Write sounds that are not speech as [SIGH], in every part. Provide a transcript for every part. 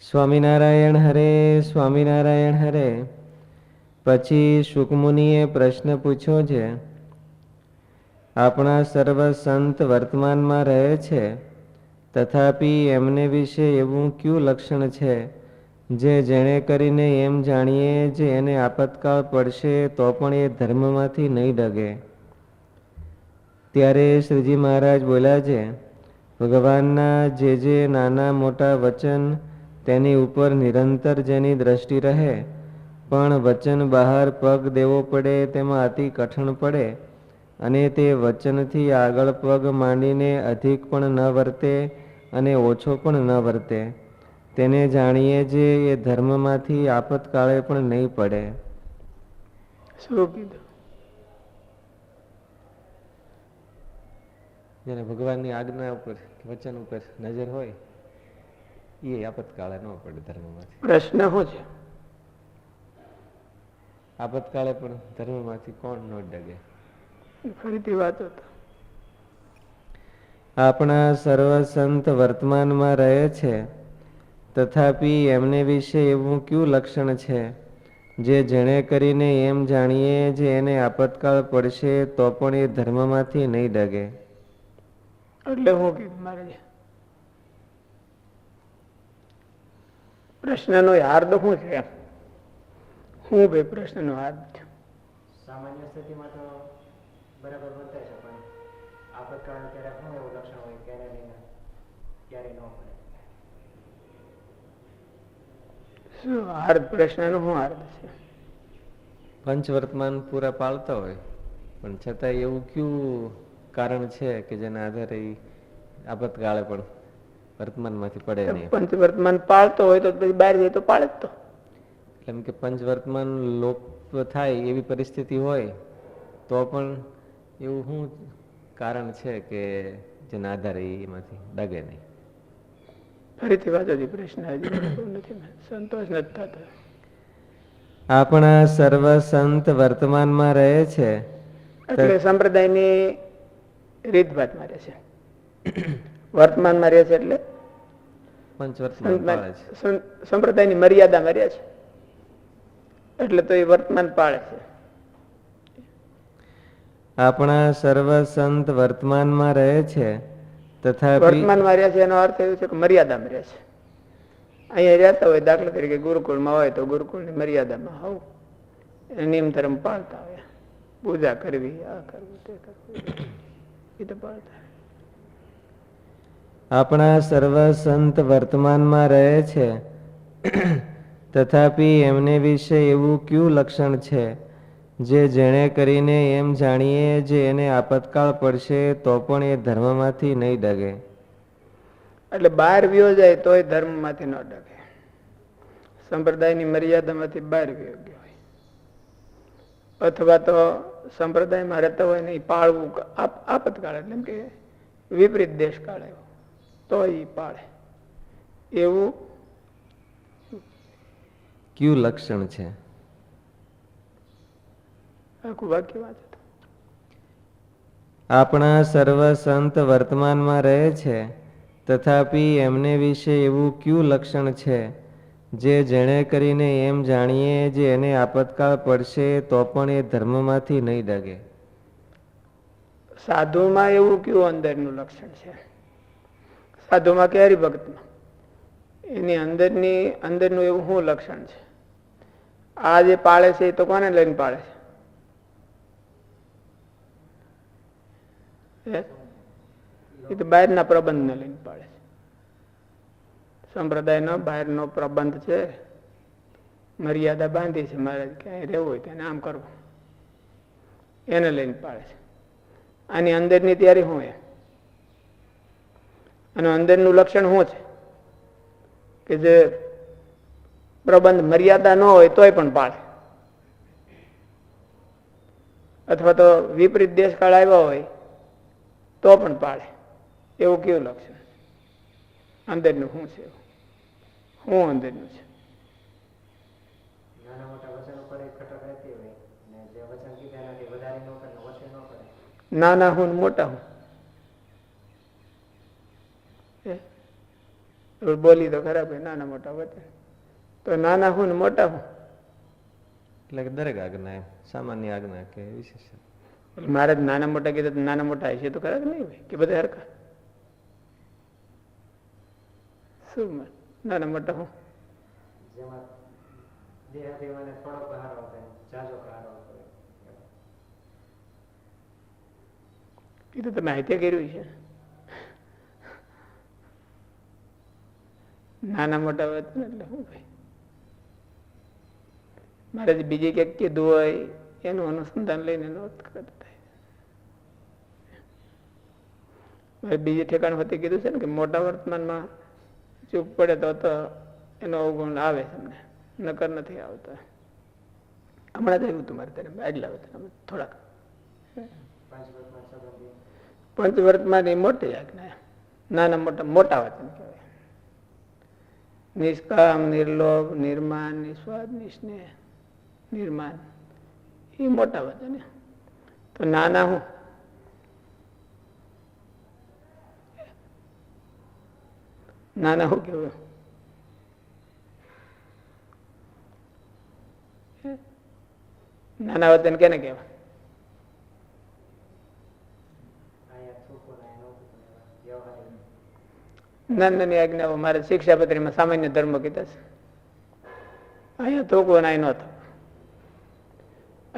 સ્વામિનારાયણ હરે સ્વામિનારાયણ હરે. પછી શુકમુનિએ પ્રશ્ન પૂછ્યો છે, આપણા સર્વ સંત વર્તમાનમાં રહે છે? તથાપી એમને વિશે એવું કયું લક્ષણ છે? જે જેણે કરીને એમ જાણીએ જે એને આપતકાળ પડશે તો પણ એ ધર્મમાંથી નહીં ડગે. ત્યારે શ્રીજી મહારાજ બોલ્યા છે, ભગવાનના જે જે નાના મોટા વચન તેની ઉપર નિરંતર જેની દ્રષ્ટિ રહે પણ વચન બહાર પગ દેવો પડે તેમાં અતિ કઠણ પડે અને તે વચનથી આગળ પગ માંડીને અધિક પણ ન વર્તે અને ઓછો પણ ન વર્તે. તેને જાણીએ જે એ ધર્મમાંથી આપતકાળે પણ નહીં પડે. શું કીધું? જેને ભગવાનની આજ્ઞા ઉપર વચન ઉપર નજર હોય એ આપતકાળે ન પડે ધર્મમાંથી. પ્રશ્ન શું છે? આપતકાળે પણ ધર્મમાંથી કોણ ન ડગે? ફરીથી વાત હતો આપણા સર્વ સંત વર્તમાનમાં રહે છે. તથાપિ એમને વિશે એવું કયું લક્ષણ છે? જે જેણે કરીને એમ જાણીએ જે એને આપતકાળ પડશે તો પણ એ ધર્મમાંથી નહીં ડગે. એટલે હું કીધું મારે. પ્રશ્નનો હાર્દ શું છે? શું હું ભાઈ પ્રશ્નનો હાર્દ છે સામાન્ય સ્થિતિમાં તો બરાબર વર્તાય છે પણ આપતકાળ ત્યારે શું એવું લક્ષણ હોય ક્યારે લઈને ક્યારે ન પડે શું હાર્દ પ્રશ્નનો શું હાર્દ છે? પંચ વર્તમાન પૂરા પાળતા હોય પણ છતાં એવું કયું કારણ છે કે જેના આધારે આપતકાળે પણ વર્તમાનમાંથી પડે નહીં. પંચ વર્તમાન પાળતો હોય તો પછી બહાર જાય તો પાળે જ તો. એમ કે પંચ વર્તમાન લોપ થાય એવી પરિસ્થિતિ હોય તો પણ એવું શું કારણ છે કે જેના આધારે એમાંથી ડગે નહીં? ફરીથી વાંચો જી પ્રશ્ન નથી. સંતોષ નથી થતો. આપણા સર્વ સંત વર્તમાનમાં રહે છે. એટલે સંપ્રદાયની રીતભાત મારે છે. [COUGHS] વર્તમાનમાં રહે છે એટલે? સંપ્રદાયની મર્યાદા માર્યા છે? એટલે તો એ વર્તમાન પાળે છે. આપણા સર્વ સંત વર્તમાનમાં રહે છે તથા વર્તમાનમાં રહ્યા છે એનો અર્થ એવો છે કે મર્યાદા રહે છે. અહીંયા રહેતા હોય દાખલા તરીકે ગુરુકુળમાં હોય તો ગુરુકુળની મર્યાદામાં હોવ એ નિયમ ધર્મ પાળતા હોય. પૂજા કરવી આ કરવું તે કરવું. એ તો પાળતા. આપણા સર્વ સંત વર્તમાનમાં રહે છે. તથાપિ એમને વિશે એવું કયું લક્ષણ છે? જે જેણે કરીને એમ જાણીએ જે એને આપતકાળ પડશે તો પણ એ ધર્મમાંથી નહીં ડગે. એટલે બહાર વ્યો જાય તોય ધર્મમાંથી ન ડગે. સંપ્રદાયની મર્યાદામાંથી બહાર વ્યો ગયો હોય. અથવા તો સંપ્રદાયમાં રહેતા હોય ને પાળવું આપ- આપતકાળ એટલે કે વિપરીત દેશકાળ આવ્યો. તો એ પાળે એવું? કયું લક્ષણ છે? આખું વાક્ય વાંચો આપણા સર્વ સંત વર્તમાનમાં રહે છે તથાપિ એમને વિશે એવું કયું લક્ષણ છે જે જેણે કરીને એમ જાણીએ જે એને આપતકાળ પડશે તો પણ એ ધર્મમાંથી નહીં ડગે. સાધુમાં એવું કયું અંદરનું લક્ષણ છે? સાધુમાં કે હરિભક્તમાં એની અંદરની, અંદરનું એવું શું લક્ષણ છે? આ જે પાળે છે એ તો કોને લઈને પાળે છે? એ તો બહારના પ્રબંધને લઈને પાળે છે. સંપ્રદાયનો બહારનો પ્રબંધ છે. મર્યાદા બાંધી છે મારે ક્યાંય રહેવું હોય તેને આમ કરવું. એને લઈને પાળે છે. આની અંદરની તૈયારી શું છે? અને અંદરનું લક્ષણ શું છે? કે જે પ્રબંધ મર્યાદા ન હોય તોય પણ પાળે અથવા તો વિપરીત દેશકાળ આવ્યા હોય તો પણ પાળે એવું કેવું લક્ષણ અંદરનું શું છે? શું અંદરનું છે? નાના હું મોટા ઉપર એક ખટક રહેતી હોય ને જે વચન કીધા એનાથી વધારે ન કરે ને ઓછું ન કરે નાના હું ને મોટા હું હે? હવે બોલી તો ખરાબ નાના મોટા વચન તો નાના હું ને મોટા હું? એટલે કે દરેક આજ્ઞા એમ સામાન્ય આજ્ઞા કે વિશેષ મારે નાના મોટા કીધા નાના મોટા હશે તો ખરા નહીં ભાઈ? કે બધા હરખા? શું? નાના મોટા હું? એ તો તમે હાથે કર્યું છે. નાના મોટા વચન એટલે શું ભાઈ મારે જે બીજી ક્યાંક કીધું હોય એનું અનુસંધાન લઈને નોંધ કરતા મારે બીજી ઠેકાણ હોતી કીધું છે ને કે મોટા વર્તમાનમાં ચૂપ પડે તો તો એનો અવગુણ આવે તમને. નકર નથી આવતો. હમણાં જ આવ્યું હતું મારે ત્યારે આગલા વચન થોડાક. પંચ વર્તમાન એ મોટી આજ્ઞા. નાના મોટા મોટા વચન કહેવાય. નિષ્કામ નિર્લોભ નિર્માન નિસ્વાદ નિસ્નેહ નિર્માન એ મોટા વચન તો નાના હું નાના હું કેવું નાના વચન કેને કહેવાય અહીંયા થૂકવું ને અહીંયા નહોતું પણ એવા વ્યવહારિક નાની આજ્ઞાઓ મારે શિક્ષાપત્રીમાં સામાન્ય ધર્મ કીધા છે. અહીંયા થોકવું ના ન થવું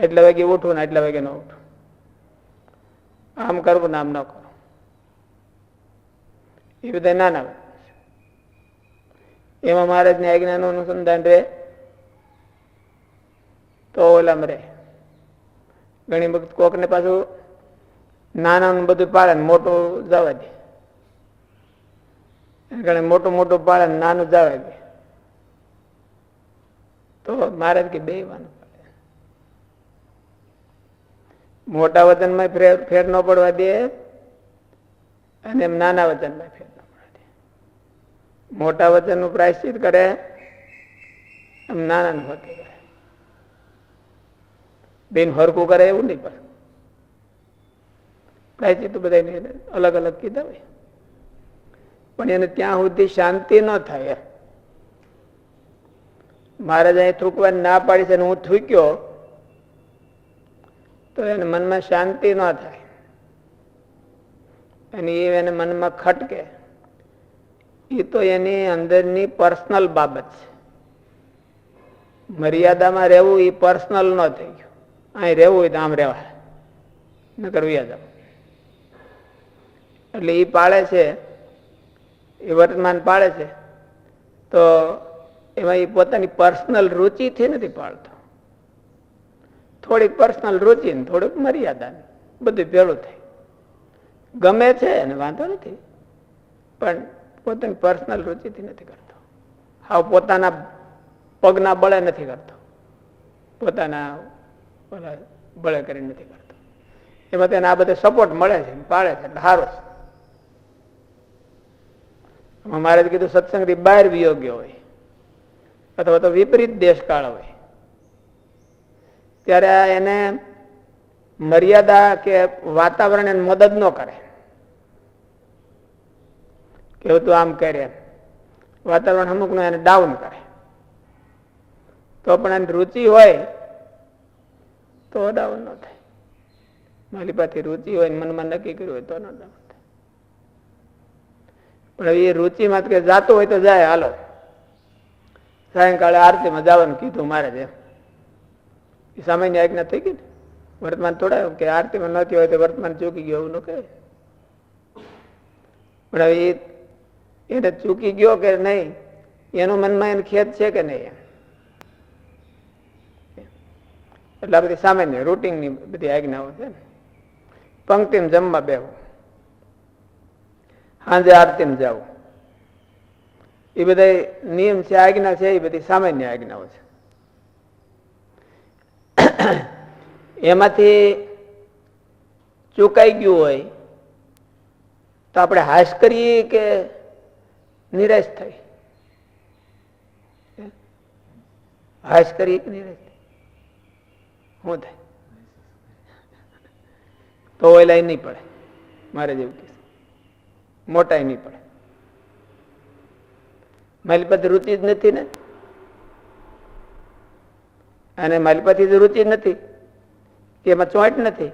એટલા વાગે ઉઠવું ને એટલા વાગે ન ઉઠવું આમ કરવું ને આમ ન કરવું એ બધા નાના. એમાં મહારાજની આજ્ઞાનું અનુસંધાન રહે તો ઓલામાં રહે. ઘણી વખત કોકને પાછું નાનાનું બધું પાડે મોટું જવા દે. ઘણે મોટું મોટું પાડે નાનું જવા દે તો મહારાજ કે બે વાનું પડે. મોટા વચનમાં ફેર ફેર ન પડવા દે અને એમ નાના વચનમાં ફેર ન પડવા દે. મોટા વચનનું પ્રાયશ્ચિત કરે, એમ નાનાનું હોતું કરે. બેન હરકું કરે એવું નહીં પણ. પ્રાયશ્ચિત બધા અલગ અલગ કીધા હોય. પણ એને ત્યાં સુધી શાંતિ ન થાય. મહારાજ અહીં થૂકવાની ના પાડી છે હું થૂક્યો, તો એને મનમાં શાંતિ ન થાય. અને એ એને મનમાં ખટકે. એ તો એની અંદરની પર્સનલ બાબત છે. મર્યાદામાં રહેવું એ પર્સનલ ન થઈ ગયું. અહીં રહેવું હોય તો આમ રહેવાય. નકર વ્યાજ એટલે એ પાળે છે એ વર્તમાન પાળે છે. તો એમાં એ પોતાની પર્સનલ રુચિથી નથી પાળતો. થોડીક પર્સનલ રુચિ ને થોડુંક મર્યાદા ને બધું ભેળું થાય. ગમે છે અને વાંધો નથી, પણ પોતાની પર્સનલ રુચિથી નથી કરતો. હાવ પોતાના પગના બળે નથી કરતો. પોતાના બળે કરી નથી કરતો. એમાં તેને આ બધે સપોર્ટ મળે છે પાળે છે, એટલે સારું છે. અમારે કીધું, સત્સંગથી બહાર વિયોગ્ય હોય. અથવા તો વિપરીત દેશકાળ હોય. ત્યારે એને મર્યાદા કે વાતાવરણ એને મદદ ન કરે. કેવું તું આમ કરે, વાતાવરણ અમુક એને ડાઉન કરે. તો પણ એની રુચિ હોય, તો ડાઉન ન થાય. મારી પાસે રુચિ હોય મનમાં નક્કી કર્યું હોય તો ન ડાઉન પણ હવે એ રુચિ કે જાતું હોય તો જાય, હાલો. સાયંકાળે આરતીમાં જવાનું કીધું મારે જ એ સામાન્ય આજ્ઞા થઈ ગઈ ને? વર્તમાન થોડા કે આરતીમાં નથી હોય તો વર્તમાન ચૂકી ગયો એવું ન કહે પણ હવે એને ચૂકી ગયો કે નહીં, એનું મનમાં એને ખેદ છે કે નહીં એટલે બધી સામાન્ય રૂટિનની બધી આજ્ઞાઓ છે ને. પંક્તિમાં જમવા બેવું સાંજે આરતીમાં જવું એ બધા નિયમ છે, આજ્ઞા છે, એ બધી સામાન્ય આજ્ઞાઓ છે. એમાંથી ચૂકાઈ ગયું હોય તો આપણે હાશ કરીએ કે નિરાશ થઈ? હાશ કરીએ કે નિરાશ થઈ? શું થાય? તો ઓયલાય નહીં પડે. મારે જેવું કે મોટાઈ નહીં પડે. મારી પાસે રુચિ જ નથી ને? અને માલિપતિ જ રુચિ નથી એમાં ચોંટ નથી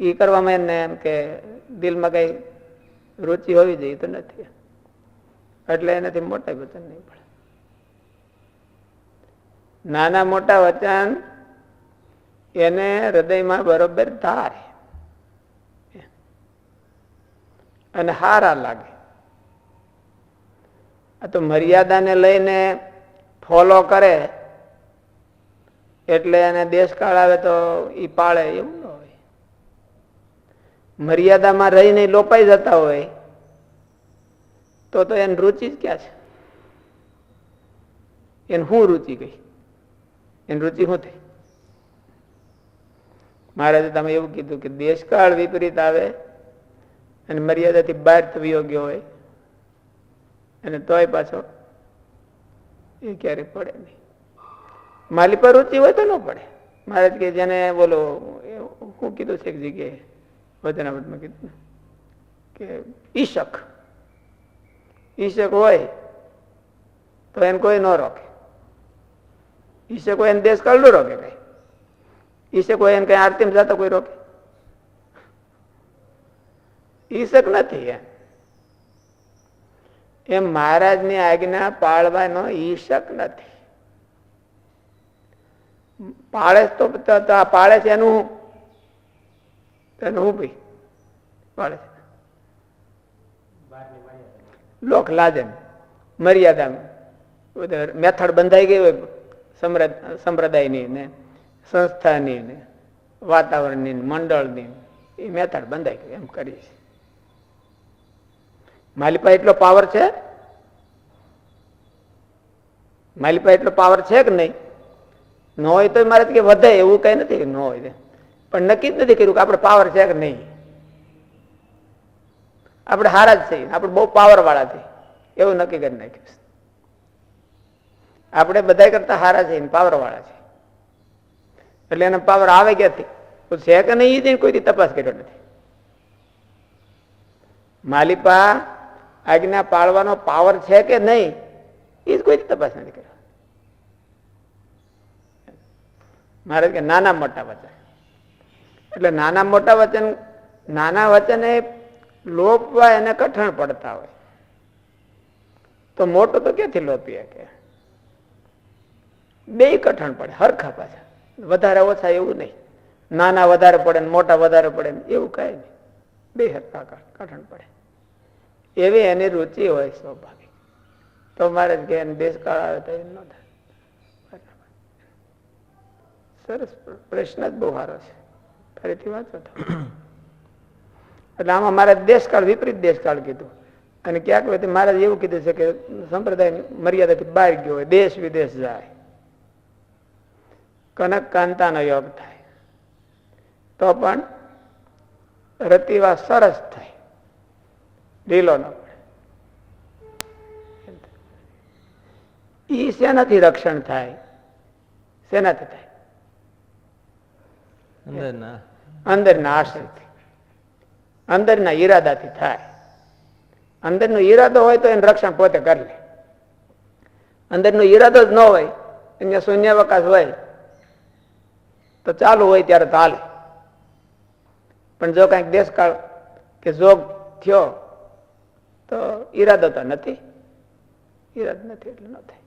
એ કરવામાં એને એમ કે દિલમાં કઈ રુચિ હોવી જોઈએ તો નથી. એટલે એનાથી મોટા વચન નહીં પડે. નાના મોટા વચન એને હૃદયમાં બરોબર થાય અને હારા લાગે. આ તો મર્યાદાને લઈને ફોલો કરે, એટલે એને દેશકાળ આવે તો ઈ પાળે, એવું ન હોય. મર્યાદામાં રહીને લોપાઈ જતા હોય, તો તો એની રુચિ જ ક્યાં છે? એને શું રુચિ ગઈ એની રુચિ શું થઈ? મહારાજે તમે એવું કીધું કે દેશકાળ વિપરીત આવે અને મર્યાદાથી બહાર થયો ગયો હોય. અને તોય પાછો એ ક્યારેય પડે નહીં. માલી પર રુચિ હોય તો ન પડે. મહારાજ કે જેને બોલો હું કીધું છે એક જગ્યાએ વચનાવટમાં કીધું કે ઈશક ઈશક હોય તો એને કોઈ ન રોકે. ઈશક હોય એને દેશ ન રોકે કઈ. ઈશક હોય એને કઈ આરતીમ જતા કોઈ રોકે. ઈશક નથી એમ. મહારાજની આજ્ઞા પાળવાનો ઈશક નથી. પાળે તો પાળે છે એનું એનું ભાઈ? પાળે છે. લોક લાજન, મર્યાદા મેથડ બંધાઈ ગઈ હોય સંપ્રદાયની ને, સંસ્થાની ને, વાતાવરણની મંડળની એ મેથડ બંધાઈ ગઈ એમ કરી છે મારી પાસે એટલો પાવર છે? મારી પાસે એટલો પાવર છે કે નહીં? ન હોય તો મારે કે વધે, એવું કઈ નથી ન હોય પણ નક્કી જ નથી કર્યું કે આપણે પાવર છે કે નહીં. આપણે હારા જ છીએ, આપણે બહુ પાવર વાળા છીએ. એવું નક્કી કરી નાખ્યું આપણે બધા કરતા હારા છીએ પાવર વાળા છે એટલે એને પાવર આવે ક્યાંથી? તો છે કે નહીં એ કોઈ તપાસ કર્યો નથી. માલિપા આજ્ઞા પાળવાનો પાવર છે કે નહીં, એ કોઈ તપાસ નથી કરવા મારે કે નાના મોટા વચન. એટલે નાના મોટા વચન, નાના વચન એ લોપવા એને કઠણ પડતા હોય. તો મોટો તો ક્યાંથી લોપી શકે? બે કઠણ પડે, હરખા પાછા. વધારે ઓછા એવું નહીં. નાના વધારે પડે ને મોટા વધારે પડે ને એવું કઈ નહીં. બે હરખા ક- કઠણ પડે. એવી એની રુચિ હોય સ્વાભાવિક. તો મારે જ કે દેશકાળ આવે તો એમ ન થાય. સરસ પ્રશ્ન જ બહુ સારો છે. ફરીથી વાંચો એટલે આમાં મારે દેશકાળ વિપરીત દેશકાળ કીધું. અને ક્યાંક વખતે મહારાજ એવું કીધું છે કે સંપ્રદાય મર્યાદાથી બહાર ગયો હોય, દેશ વિદેશ જાય. કનક કાંતાનો યોગ થાય. તો પણ રતિવા સરસ થાય. ઢીલો ન પડે એ શેનાથી રક્ષણ થાય? શેનાથી થાય? અંદર ના અંદરના અંદર અંદરના ઈરાદાથી થાય. અંદરનો ઈરાદો હોય તો એનું રક્ષણ પોતે કરી લે. અંદરનો ઈરાદો જ ન હોય એને શૂન્યાવકાશ હોય તો ચાલુ હોય ત્યારે હાલે. પણ જો કાંઈક દેશકાળ કે જોગ થયો તો ઈરાદો તો નથી. ઈરાદ નથી એટલે ન થાય.